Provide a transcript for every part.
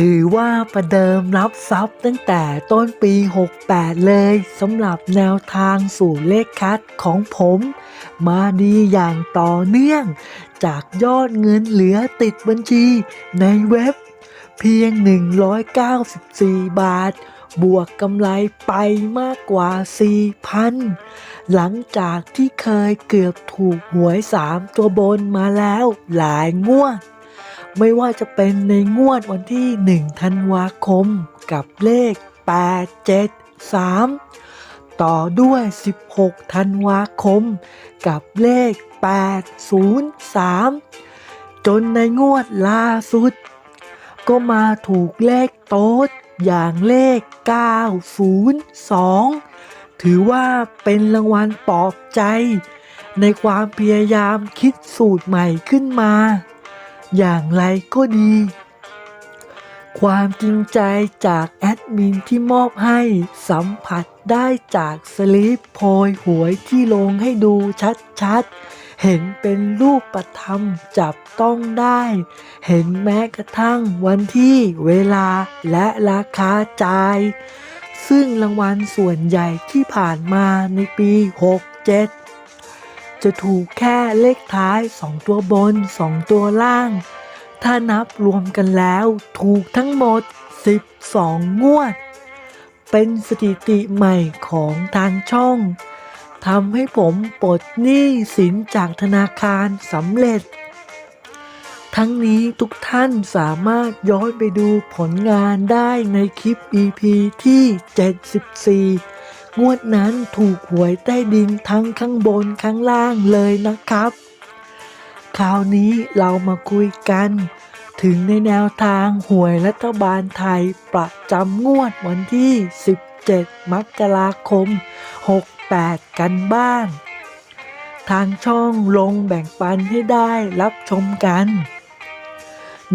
ถือว่าประเดิมรับทรัพย์ตั้งแต่ต้นปี 68 เลยสำหรับแนวทางสู่เลขคัดของผม มาดีอย่างต่อเนื่อง จากยอดเงินเหลือติดบัญชีในเว็บ เพียง 194 บาท บวกกำไรไปมากกว่า 4,000 หลังจากที่เคยเกือบถูกหวย 3 ตัวบนมาแล้วหลายงวด ไม่ว่าจะเป็นในงวดวันที่ 1 ธันวาคม กับเลข 873 ต่อด้วย 16 ธันวาคม กับเลข 803 จนในงวดล่าสุด ก็มาถูกเลขโต๊ดอย่างเลข 902 ถือว่าเป็นรางวัลปลอบใจ ในความพยายามคิดสูตรใหม่ขึ้นมา อย่างไรก็ดี ความจริงใจจากแอดมินที่มอบให้สัมผัสได้จากสลิปโพยหวยที่ลงให้ดูชัดๆ เห็นเป็นรูปธรรมจับต้องได้ เห็นแม้กระทั่งวันที่เวลาและราคาจ่าย ซึ่งรางวัลส่วนใหญ่ที่ผ่านมาในปี 67 จะถูกแค่เลขท้าย 2 ตัวบน 2 ตัวล่าง ถ้านับรวมกันแล้วถูกทั้งหมด 12 งวด เป็นสถิติใหม่ของทางช่องทำให้ผมปลดหนี้สินจากธนาคารสำเร็จ ทั้งนี้ทุกท่านสามารถย้อนไปดูผลงานได้ในคลิป EP ที่ 74 งวดนั้นถูกหวยใต้ดินทั้งข้างบนข้างล่างเลยนะครับ คราวนี้เรามาคุยกัน ถึงในแนวทางหวยรัฐบาลไทยประจำงวดวันที่ 17 มกราคม 68 กันบ้าง ทางช่องลงแบ่งปันให้ได้รับชมกัน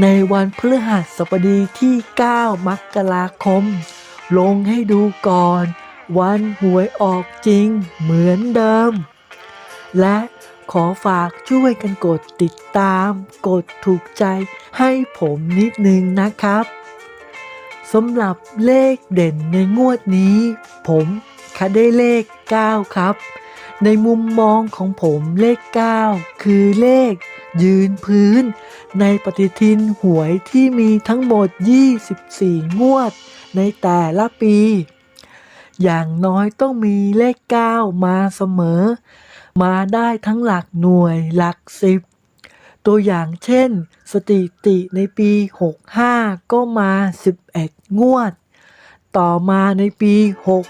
ในวันพฤหัสบดีที่ 9 มกราคม ลงให้ดูก่อน วันหวยออกจริงเหมือนเดิม และขอฝากช่วยกันกดติดตาม กดถูกใจให้ผมนิดนึงนะครับสำหรับเลขเด่นในงวดนี้ ผมคัดได้เลข 9 ครับ ในมุมมองของผมเลข 9 คือเลขยืนพื้น ในปฏิทินหวยที่มีทั้งหมด 24 งวด ในแต่ละปี อย่างน้อยต้องมีเลข 9 มาเสมอ มาได้ทั้งหลักหน่วยหลักสิบตัวอย่างเช่น สถิติในปี 65 ก็มา 11 งวด ต่อมาในปี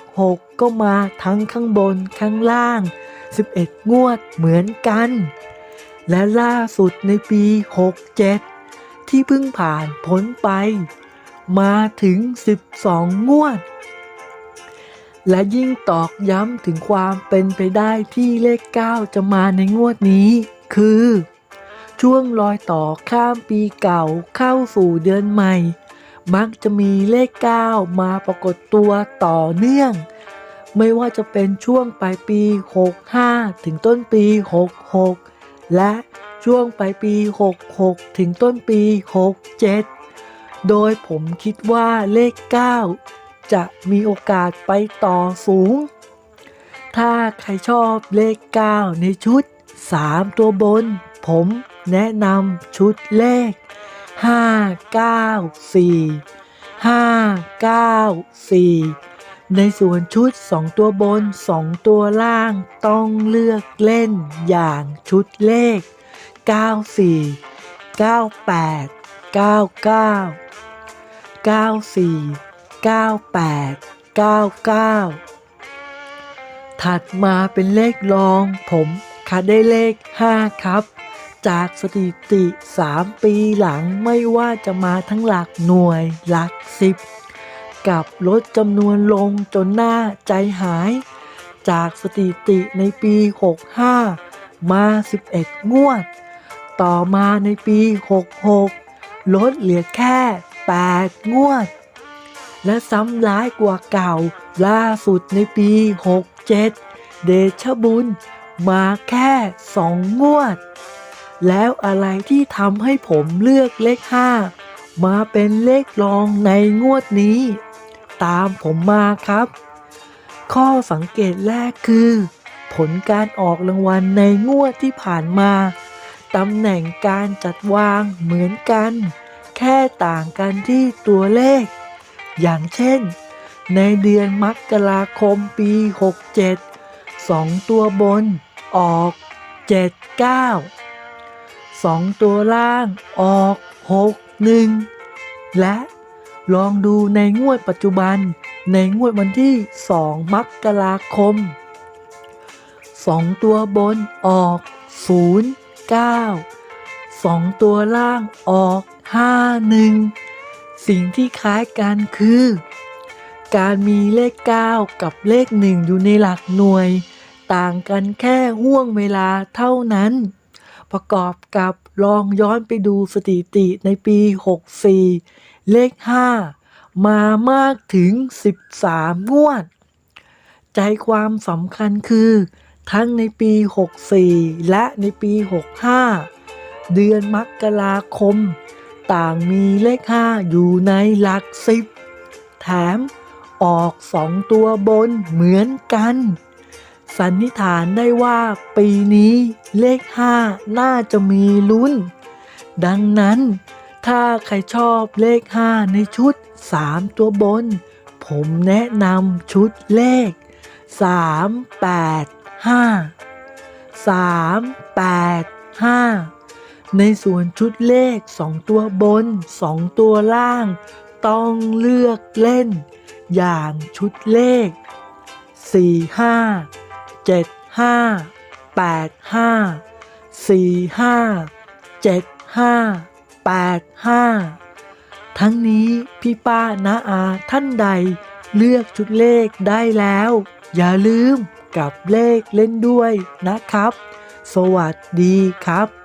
66 ก็มาทั้งข้างบนข้างล่าง 11 งวดเหมือนกัน และล่าสุดในปี 67 ที่เพิ่งผ่านพ้นไป มาถึง 12 งวด และยิ่งตอกย้ำถึงความเป็นไปได้ที่เลข 9 จะมาในงวดนี้ คือ ช่วงรอยต่อข้ามปีเก่าเข้าสู่เดือนใหม่ มักจะมีเลข 9 มาปรากฏตัวต่อเนื่อง ไม่ว่าจะเป็นช่วงปลายปี 65 ถึงต้นปี 66 และช่วงปลายปี 66 ถึงต้นปี 67 โดยผมคิดว่าเลข 9 จะมีโอกาสไปต่อสูง ถ้าใครชอบเลข 9 ในชุด 3 ตัวบน ผมแนะนำชุดเลข 5 9 4 5 9 4 ในส่วนชุด 2 ตัวบน 2 ตัวล่างต้องเลือกเล่นอย่างชุดเลข 94 98 99 94 98 99 ถัดมาเป็นเลขรอง ผมคัดได้เลข 5 ครับ จากสถิติ 3 ปีหลังไม่ว่าจะมาทั้งหลักหน่วยหลัก 10 กับลดจำนวนลงจนหน้าใจหาย จากสถิติในปี 65 มา 11 งวด ต่อมาในปี 66 ลดเหลือแค่ 8 งวด และซ้ำร้ายกว่าเก่า ล่าสุดในปี 67 เดชบุญ มาแค่สองงวด แล้วอะไรที่ทำให้ผมเลือกเลข 5 มาเป็นเลขรองในงวดนี้ ตามผมมาครับ ข้อสังเกตแรกคือ ผลการออกรางวัลในงวดที่ผ่านมาตำแหน่งการจัดวางเหมือนกัน แค่ต่างกันที่ตัวเลข อย่างเช่น ในเดือนมกราคมปี 67 2 ตัวบนออก 79 2 ตัวล่างออก 61 และลองดูในงวดปัจจุบันในงวดวันที่ 2 มกราคม 2 ตัวบนออก 0 9 2 ตัวล่างออก 5 1 สิ่งที่คล้ายกันคือ การมีเลข 9 กับเลข 1 อยู่ในหลักหน่วย ต่างกันแค่ห่วงเวลาเท่านั้น ประกอบกับลองย้อนไปดูสถิติในปี 64 เลข 5 มามากถึง 13 งวด ใจความสำคัญคือ ทั้งในปี 64 และในปี 65 เดือนมกราคม ต่างมีเลข5อยู่ในหลัก10แถมออกสองตัวบนเหมือนกัน สันนิษฐานได้ว่าปีนี้เลข5น่าจะมีลุ้น ดังนั้น ถ้าใครชอบเลข5ในชุด3ตัวบน ผมแนะนำชุดเลข3 8 5 3 8 5 ในส่วนชุดเลข 2 ตัวบน 2 ตัวล่าง ต้องเลือกเล่น อย่างชุดเลข 4 5 7 5 8 5 4 5 7 5 8 5 ทั้งนี้พี่ป้านาอาท่านใดเลือกชุดเลขได้แล้ว อย่าลืมกับเลขเล่นด้วยนะครับ สวัสดีครับ